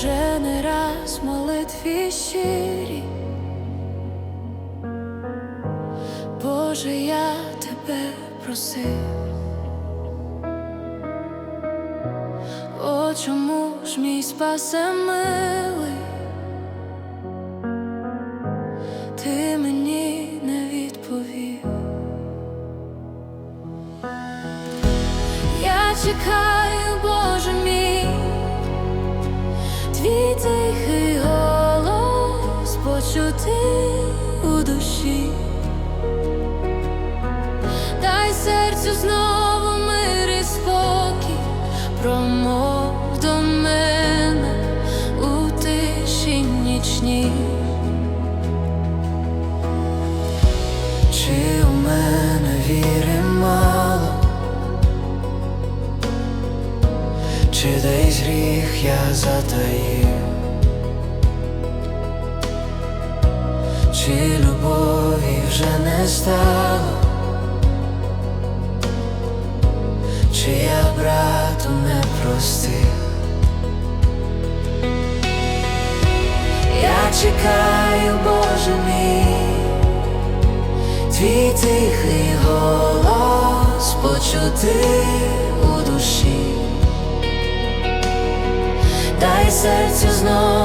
вже не раз молитві щирі. Боже, я тебе просив. О, чому ж мій спасе милий? Ти мені не відповів. Я чекаю, Боже Дай серцю знову мир і спокій, промов до мене у тиші нічній. Чи у мене віри мало, чи десь гріх я затаїв, чи любові вже не стало, чи я брату не простив. Я чекаю, Боже мій твій тихий голос почути у душі, дай серцю знову